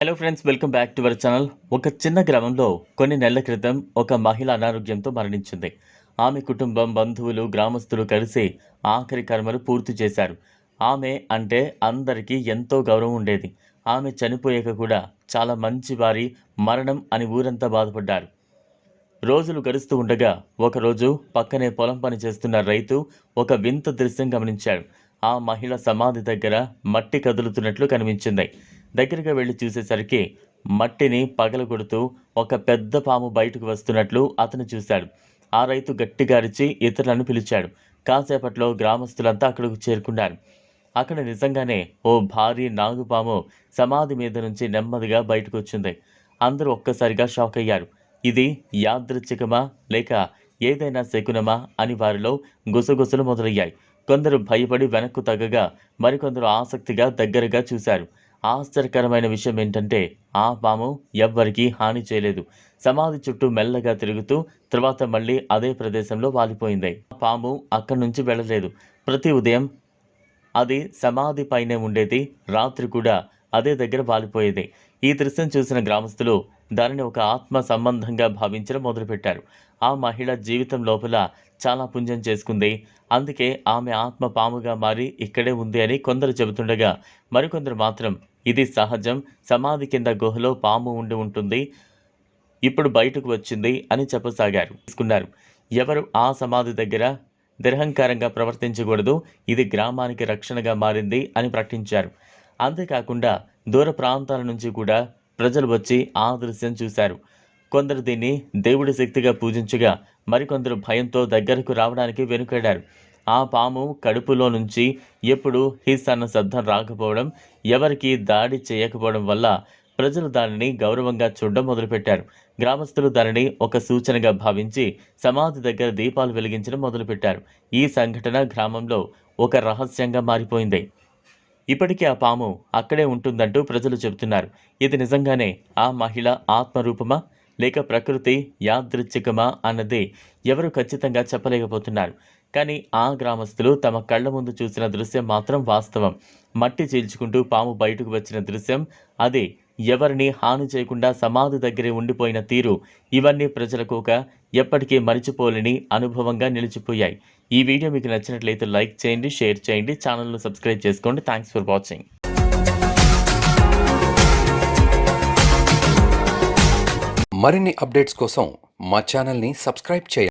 Hello friends welcome back to our channel ఒక చిన్న గ్రామంలో కొన్ని నెలల క్రితం ఒక మహిళ అనారోగ్యంతో మరణించింది. ఆమె కుటుంబం బంధువులు గ్రామస్తులు కలిసి ఆఖరి కర్మలు పూర్తి చేశారు. ఆమె అంటే అందరికీ ఎంతో గౌరవం ఉండేది. ఆమె చనిపోయాక కూడా చాలా మంచి వారి మరణం అని ఊరంతా బాధపడ్డారు. రోజులు గడుస్తూ ఉండగా ఒకరోజు పక్కనే పొలం పని చేస్తున్న రైతు ఒక వింత దృశ్యం గమనించాడు. ఆ మహిళ సమాధి దగ్గర మట్టి కదులుతున్నట్లు కనిపించింది. దగ్గరగా వెళ్ళి చూసేసరికి మట్టిని పగలగొడుతూ ఒక పెద్ద పాము బయటకు వస్తున్నట్లు అతను చూశాడు. ఆ రైతు గట్టిగా అరిచి ఇతరులను పిలిచాడు. కాసేపట్లో గ్రామస్తులంతా అక్కడకు చేరుకున్నారు. అక్కడ నిజంగానే ఓ భారీ నాగుపాము సమాధి మీద నుంచి నెమ్మదిగా బయటకు వచ్చింది. అందరూ ఒక్కసారిగా షాక్ అయ్యారు. ఇది యాదృచ్ఛికమా లేక ఏదైనా శకునమా అని వారిలో గుసగుసలు మొదలయ్యాయి. కొందరు భయపడి వెనక్కు తగ్గగా మరికొందరు ఆసక్తిగా దగ్గరగా చూశారు. ఆశ్చర్యకరమైన విషయం ఏంటంటే ఆ పాము ఎవ్వరికీ హాని చేయలేదు. సమాధి చుట్టూ మెల్లగా తిరుగుతూ తర్వాత మళ్ళీ అదే ప్రదేశంలో వాలిపోయింది. ఆ పాము అక్కడి నుంచి వెళ్ళలేదు. ప్రతి ఉదయం అది సమాధి పైనే ఉండేది. రాత్రి కూడా అదే దగ్గర వాలిపోయేది. ఈ దృశ్యం చూసిన గ్రామస్తులు దానిని ఒక ఆత్మ సంబంధంగా భావించడం మొదలుపెట్టారు. ఆ మహిళ జీవితం లోపల చాలా పుణ్యం చేసుకుంది. అందుకే ఆమె ఆత్మ పాముగా మారి ఇక్కడే ఉంది అని కొందరు చెబుతుండగా మరికొందరు మాత్రం ఇది సహజం. సమాధి కింద గుహలో పాము ఉండి ఉంటుంది. ఇప్పుడు బయటకు వచ్చింది అని చెప్పసాగారు. తీసుకున్నారు. ఎవరు ఆ సమాధి దగ్గర? నిరహంకారంగా ప్రవర్తించకూడదు. ఇది గ్రామానికి రక్షణగా మారింది అని ప్రకటించారు. అంతేకాకుండా దూర ప్రాంతాల నుంచి కూడా ప్రజలు వచ్చి ఆ దృశ్యం చూశారు. కొందరు దీన్ని దేవుడి శక్తిగా పూజించగా మరికొందరు భయంతో దగ్గరకు రావడానికి వెనుకడారు. ఆ పాము కడుపులో నుంచి ఎప్పుడు హిస్ అన్న శబ్దం రాకపోవడం ఎవరికి దాడి చేయకపోవడం వల్ల ప్రజలు దానిని గౌరవంగా చూడడం మొదలుపెట్టారు. గ్రామస్తులు దానిని ఒక సూచనగా భావించి సమాధి దగ్గర దీపాలు వెలిగించడం మొదలుపెట్టారు. ఈ సంఘటన గ్రామంలో ఒక రహస్యంగా మారిపోయింది. ఇప్పటికీ ఆ పాము అక్కడే ఉంటుందంటూ ప్రజలు చెబుతున్నారు. ఇది నిజంగానే ఆ మహిళ ఆత్మరూపమా? లేక ప్రకృతి యాదృచ్ఛికమా? అన్నది ఎవరు ఖచ్చితంగా చెప్పలేకపోతున్నారు. కానీ ఆ గ్రామస్తులు తమ కళ్ళ ముందు చూసిన దృశ్యం మాత్రం వాస్తవం. మట్టి చీల్చుకుంటూ పాము బయటకు వచ్చిన దృశ్యం అదే. ఎవరిని హాని చేయకుండా సమాధి దగ్గరే ఉండిపోయిన తీరు. ఇవన్నీ ప్రజలకు ఒక ఎప్పటికీ మరిచిపోలేని అనుభవంగా నిలిచిపోయాయి. ఈ వీడియో మీకు నచ్చినట్లయితే లైక్ చేయండి షేర్ చేయండి ఛానల్ను సబ్స్క్రైబ్ చేసుకోండి. Thanks for watching. మరిన్ని అప్డేట్స్ కోసం మా ఛానల్ని సబ్స్క్రైబ్ చేయండి.